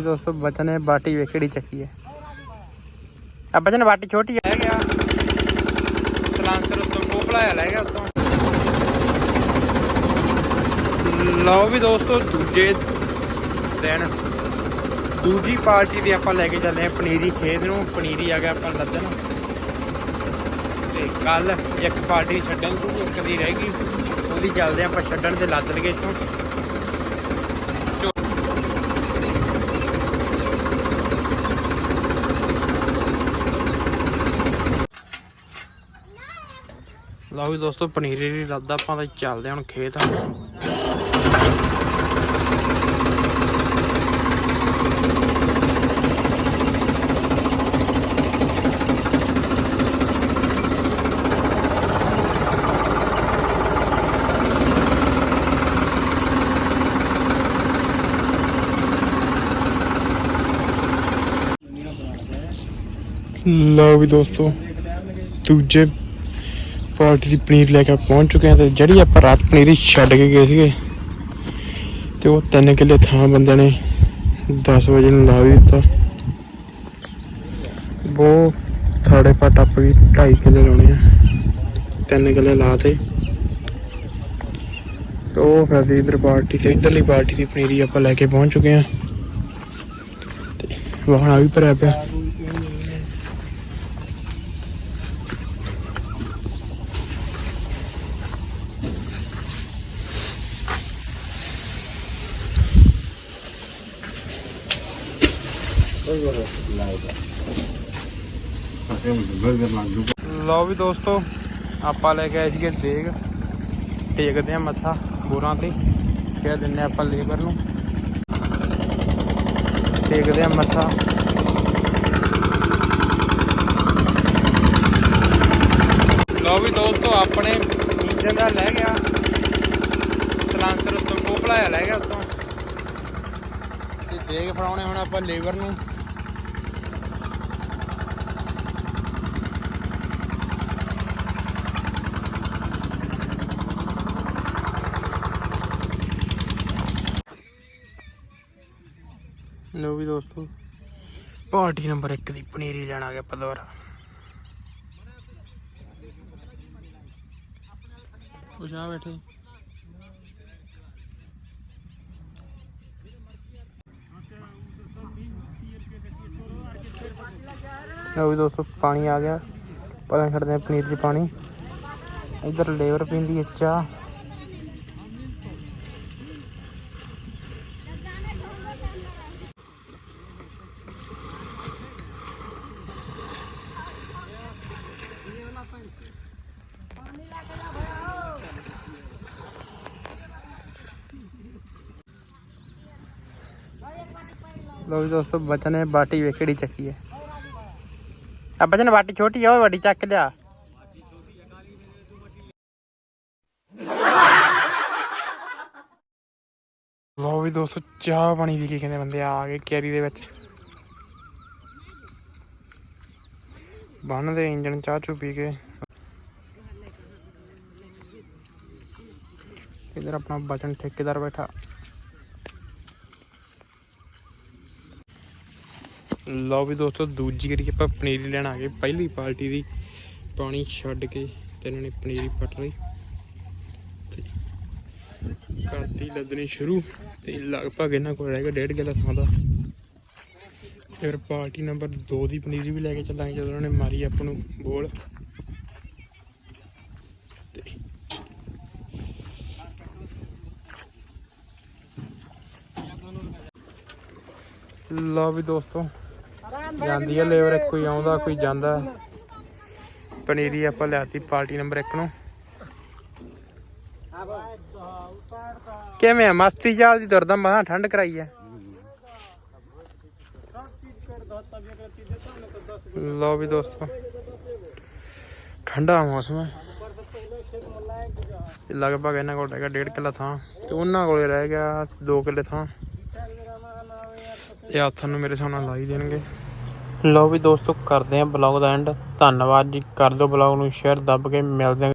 ਦੋਸਤੋ ਬਚਨ ਨੇ ਬਾਟੀ ਵੇਖੜੀ ਚੱਕੀ ਹੈ ਆ ਬਚਨ ਬਾਟੀ ਛੋਟੀ ਹੈ ਗਿਆ ਸਲਾਂਸਰ ਤੋਂ ਕੋਪਲਾ ਲੈ ਗਿਆ ਉਤੋਂ ਲਓ ਵੀ ਦੋਸਤੋ ਦੂਜੇ ਦਿਨ ਦੂਜੀ ਪਾਰਟੀ ਦੀ ਆਪਾਂ ਲੈ ਕੇ ਚੱਲੇ ਆ ਪਨੀਰੀ ਖੇਤ ਨੂੰ ਪਨੀਰੀ ਆ ਗਿਆ ਆਪਾਂ ਲੱਦਣ ਤੇ ਕੱਲ ਇੱਕ ਪਾਰਟੀ ਛੱਡਣ ਦੀ ਇੱਕ ਦੀ ਰਹਿ ਗਈ ਉਹਦੀ ਚੱਲਦੇ ਆਪਾਂ ਛੱਡਣ ਤੇ ਲੱਦ ਲਗੇ ਇੱਥੋਂ ਲਓ ਵੀ ਦੋਸਤੋ, ਪਨੀਰੀ ਦੀ ਲੱਦ ਆਪਾਂ ਤਾਂ ਚੱਲਦੇ ਹੁਣ ਖੇਤ। ਲਓ ਵੀ ਦੋਸਤੋ, ਦੂਜੇ ਪਾਰਟੀ ਦੀ ਪਨੀਰ ਲੈ ਕੇ ਆਪਾਂ ਪਹੁੰਚ ਚੁੱਕੇ ਹਾਂ ਤੇ ਜਿਹੜੀ ਆਪਾਂ ਰਾਤ ਪਨੀਰੀ ਛੱਡ ਕੇ ਗਏ ਸੀਗੇ ਤੇ ਉਹ ਤਿੰਨ ਕਿੱਲੇ ਥਾਂ ਬੰਦਿਆਂ ਨੇ 10 ਵਜੇ ਨੂੰ ਲਾ ਵੀ ਦਿੱਤਾ। ਉਹ ਥਾੜੇ ਪਾ ਟੱਪ ਗਈ 2.5 ਕਿੱਲੇ ਲਾਉਣੇ ਆ। ਤਿੰਨ ਕਿੱਲੇ ਲਾਤੇ ਉਹ ਫਿਰ ਅਸੀਂ ਇਧਰ ਪਾਰਟੀ ਤੇ ਇਧਰਲੀ ਪਾਰਟੀ ਦੀ ਪਨੀਰੀ ਆਪਾਂ ਲੈ ਕੇ ਪਹੁੰਚ ਚੁੱਕੇ ਹਾਂ। ਤੇ ਵਾਹਣਾ ਵੀ ਭਰਿਆ ਪਿਆ। ਲਓ ਵੀ ਦੋਸਤੋ, ਆਪਾਂ ਲੈ ਕੇ ਆਏ ਸੀਗੇ ਦੇਗ। ਟੇਕਦੇ ਆ ਮੱਥਾ ਬੋਰਾਂ ਤੇ, ਕਹਿ ਦਿੰਨੇ ਆਪਾਂ ਲੇਬਰ ਨੂੰ। ਟੇਕਦੇ ਆ ਮੱਥਾ। ਲਓ ਵੀ ਦੋਸਤੋ, ਆਪਣੇ ਇੰਜਨ ਦਾ ਲੈ ਗਿਆ। ਸਲਾਂਸਰ ਉੱਤੋਂ ਕੋਪਲਾ ਲੈ ਗਿਆ ਉੱਤੋਂ। ਤੇ ਦੇਗ ਫੜਾਉਣੇ ਹੁਣ ਆਪਾਂ ਲੇਬਰ ਨੂੰ। ਲੋ ਵੀ ਦੋਸਤੋ, ਪਾਰਟੀ ਨੰਬਰ 1 ਦੀ ਪਨੀਰੀ ਲੈਣ ਆ ਗਿਆ ਆਪਾਂ ਦੁਬਾਰਾ। ਉਹ ਜਾ ਬੈਠੇ। ਲੋ ਵੀ ਦੋਸਤੋ, ਪਾਣੀ ਆ ਗਿਆ। ਪਤਾ ਛੱਡਦੇ ਪਨੀਰ 'ਚ ਪਾਣੀ। ਇਧਰ ਲੇਬਰ ਪੀਂਦੀ ਹੈ ਚਾਹ। ਲੋ ਵੀ ਦੋਸਤੋ, ਬਚਨ ਨੇ ਬਾਟੀ ਵੇਖੜੀ ਚੱਕੀ ਹੈ। ਆ ਬਚਨ, ਬਾਟੀ ਛੋਟੀ ਆ, ਉਹ ਵੱਡੀ ਚੱਕ ਲਿਆ। ਲੋ ਵੀ ਦੋਸਤੋ, ਚਾਹ ਪਾਣੀ ਦੀ ਕੀ ਕਹਿੰਦੇ ਬੰਦੇ ਆ ਗਏ ਕੈਰੀ ਦੇ ਵਿੱਚ। ਬੰਨਦੇ ਇੰਜਣ, ਚਾਹ ਚੂ ਪੀ ਕੇ। ਇਧਰ ਆਪਣਾ ਬਚਨ ਠੇਕੇਦਾਰ ਬੈਠਾ। ਲਓ ਵੀ ਦੋਸਤੋ, ਦੂਜੀ ਜਿਹੜੀ ਆਪਾਂ ਪਨੀਰੀ ਲੈਣ ਆ ਗਏ, ਪਹਿਲੀ ਪਾਰਟੀ ਦੀ। ਪਾਣੀ ਛੱਡ ਕੇ ਤੇ ਇਹਨਾਂ ਨੇ ਪਨੀਰੀ ਪੱਟ ਲਈ। ਤੇ ਕਰਤੀ ਲੱਦਣੀ ਸ਼ੁਰੂ ਤੇ ਲਗਭਗ ਇਹਨਾਂ ਕੋਲ ਰਹਿ ਗਿਆ ਡੇਢ ਕਿੱਲਾ ਥਾਂ ਦਾ। ਫਿਰ ਪਾਰਟੀ ਨੰਬਰ 2 ਦੀ ਪਨੀਰੀ ਵੀ ਲੈ ਕੇ ਚੱਲਾਂਗੇ, ਜਦੋਂ ਉਹਨਾਂ ਨੇ ਮਾਰੀ ਆਪਾਂ ਨੂੰ ਬੋਲ। ਲਓ ਵੀ ਦੋਸਤੋ ਜਾਂਦੀ ਹੈ ਲੇਬਰ ਕੋਈ ਆਉਂਦਾ, ਕੋਈ ਜਾਂਦਾ। ਪਨੀਰੀ ਆਪਾਂ ਲਿਆਤੀ, ਪਾਰਟੀ ਨੰਬਰ 1 ਨੂੰ। ਕਿਵੇਂ ਮਸਤੀ ਚਾਲ ਦੀ ਤੁਰਦਾ ਮਹਾ ਠੰਡ ਕਰਾਈ ਹੈ ਲਓ ਵੀ ਦੋਸਤੋ, ਠੰਡਾ ਮੌਸਮ ਹੈ ਲਗਭਗ ਇਹਨਾਂ ਕੋਲ ਹੈਗਾ ਡੇਢ ਕਿੱਲਾ ਥਾਂ, ਤੇ ਉਹਨਾਂ ਕੋਲੇ ਰਹਿ ਗਿਆ 2 ਕਿੱਲੇ ਥਾਂ। ਇਹ ਹੱਥਾਂ ਨੂੰ ਮੇਰੇ ਸਾਹਮਣੇ ਲਾ ਹੀ ਦੇਣਗੇ। ਲਓ ਵੀ ਦੋਸਤੋ, ਕਰਦੇ ਆਂ ਬਲੌਗ ਦਾ ਐਂਡ ਧੰਨਵਾਦ ਜੀ। ਕਰ ਦਿਓ ਬਲੌਗ ਨੂੰ ਸ਼ੇਅਰ ਦੱਬ ਕੇ ਮਿਲਦੇ ਆਂ